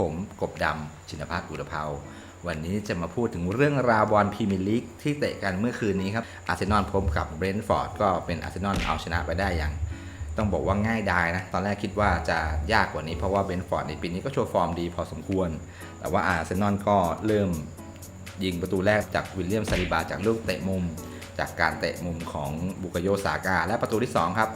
ผมกบดำชินภัทรอุรภาวันนี้จะมาพูดถึงเรื่องราวบอลพรีเมียร์ลีกที่เตะกันเมื่อคืนนี้ครับ อาร์เซนอลพบกับเบรนท์ฟอร์ดก็เป็นอาร์เซนอลเอาชนะไปได้อย่าง ต้องบอกว่าง่ายดายนะ ตอนแรกคิดว่าจะยากกว่านี้เพราะว่าเบรนท์ฟอร์ดในปีนี้ก็โชว์ฟอร์มดีพอสมควร แต่ว่าอาร์เซนอลก็เริ่มยิงประตูแรกจากวิลเลียมซาลิบาจากลูกเตะมุม จากการเตะมุมของบุกโยซากาและประตูที่2ครับ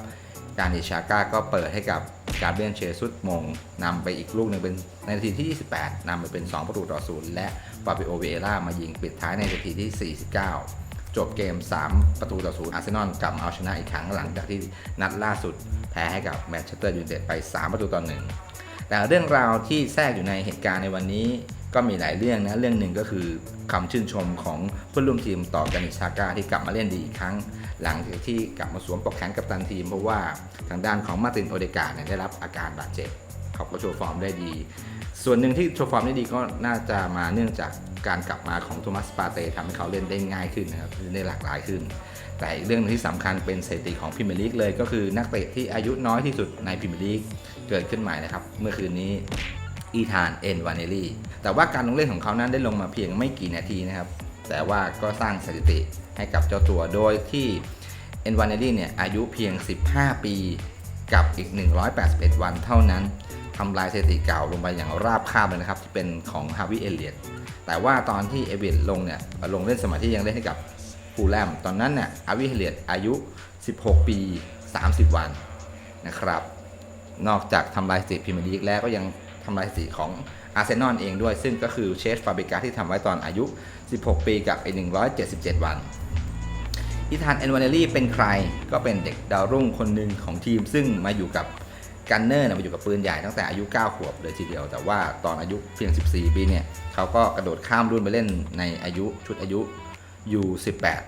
การดิชาก้าก็เปิดให้กับ การเบียนเชซุดมงนำไปอีกลูกหนึ่งเป็นในนาทีที่ 28นำไปเป็น 2 ประตูต่อศูนย์และปาปิโอเวเอล่ามายิงปิดท้ายในนาทีที่ 49 จบเกม 3 ประตูต่อศูนย์อาร์เซนอลกลับเอาชนะอีกครั้งหลังจากที่นัดล่าสุดแพ้ให้กับแมนเชสเตอร์ยูไนเต็ดไป 3 ประตูต่อหนึ่งแต่เรื่องราวที่แทรกอยู่ในเหตุการณ์ในวันนี้ ก็มีหลายเรื่องนะ เรื่องหนึ่งก็คือคำชื่นชมของเพื่อนร่วมทีมต่อกันิชาก้าที่กลับมาเล่นดีอีกครั้ง หลังจากที่กลับมาสวมปกแขนกับตันทีม เพราะว่าทางด้านของมาร์ตินโอเดกาเนี่ยได้รับอาการบาดเจ็บเขาก็โชว์ฟอร์มได้ดี ส่วนหนึ่งที่โชว์ฟอร์มได้ดีก็น่าจะมาเนื่องจากการกลับมาของโทมัสปาเต้ทำให้เขาเล่นได้ง่ายขึ้นนะครับเล่นได้หลากหลายขึ้น แต่อีกเรื่องหนึงที่สำคัญเป็นสถิติของพรีเมียร์ลีกเลย ก็คือนักเตะที่อายุน้อยที่สุดในพรีเมียร์ลีกเกิดขึ้นใหม่นะครับเมื่อคืนนี้ อีธานเอ็นวานเนลลี่แต่ว่าการลงเล่นของเขานั้นได้ลงมาเพียงไม่กี่นาทีนะครับ แต่ว่าก็สร้างสถิติให้กับเจ้าตัวโดยที่เอ็นวานเนลลี่เนี่ยอายุเพียง 15 ปีกับอีก 181 วันเท่านั้นทำลายสถิติเก่าลงไปอย่างราบคาบเลยนะครับ ที่เป็นของฮาวิเอเลียตแต่ว่าตอนที่เอเวนลงเนี่ยลงเล่นสมัยที่ยังเล่นให้กับฟูลแลมตอนนั้นเนี่ยฮาวิเอเลียตอายุ 16 ปี 30 วันนะครับ นอกจากทำลายสถิติพรีเมียร์ลีกแล้วก็ยัง ทำลายสถิติของอาร์เซนอลเองด้วย ซึ่งก็คือเชสฟาเบกาที่ทำไว้ตอนอายุ 16 ปีกับอีก177 วันอีธานเอนวานเนลี่เป็นใครก็เป็นเด็กดาวรุ่งคนหนึ่งของทีม ซึ่งมาอยู่กับกันเนอร์มาอยู่กับปืนใหญ่ตั้งแต่อายุ 9 ขวบเลยทีเดียว แต่ว่าตอนอายุเพียง 14 ปีเนี่ยเขาก็กระโดดข้ามรุ่นไปเล่นในอายุชุดอายุ U18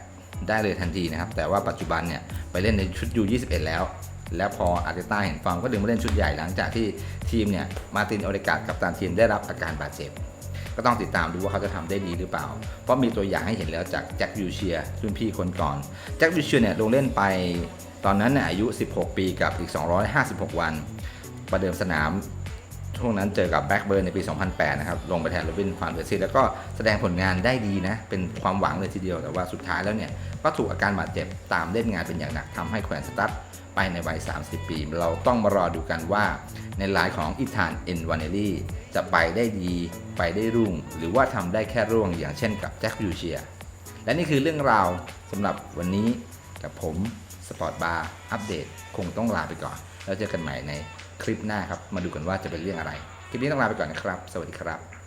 ได้เลยทันทีนะครับ แต่ว่าปัจจุบันเนี่ยไปเล่นในชุด U21 แล้ว แล้วพออาร์เตต้าเห็นฟอร์มก็ดึงมาเล่นชุดใหญ่หลังจากที่ทีมเนี่ยมาตินโอเดกาดกับตันทีมได้รับอาการบาดเจ็บ ก็ต้องติดตามดูว่าเขาจะทำได้ดีหรือเปล่า เพราะมีตัวอย่างให้เห็นแล้วจากแจ็คยูเชียรุ่นพี่คนก่อนแจ็คยูเชียเนี่ยลงเล่นไปตอนนั้นเนี่ยอายุ 16 ปีกับอีก 256 วัน ประเดิมสนาม ช่วงนั้นเจอกับแบ็กเบิร์นในปี 2008 นะครับ ลงไปแทนโรบินฟานเบอร์ซีแล้วก็แสดงผลงานได้ดีนะ เป็นความหวังเลยทีเดียว แต่ว่าสุดท้ายแล้วเนี่ย ก็ถูกอาการบาดเจ็บตามเล่นงานเป็นอย่างหนักทำให้แขวนสตั๊ดไปในวัย 30 ปี เราต้องมารอดูกันว่า ในลายของอิธานเอ็นวานเนลี่จะไปได้ดีไปได้รุ่ง หรือว่าทำได้แค่ร่วงอย่างเช่นกับแจ็คยูเชีย และนี่คือเรื่องราวสำหรับวันนี้กับผมสปอร์ตบาร์อัปเดตคงต้องลาไปก่อน แล้วเจอกันใหม่ใน คลิปหน้าครับ มาดูกันว่าจะเป็นเรื่องอะไร คลิปนี้ต้องลาไปก่อนนะครับ สวัสดีครับ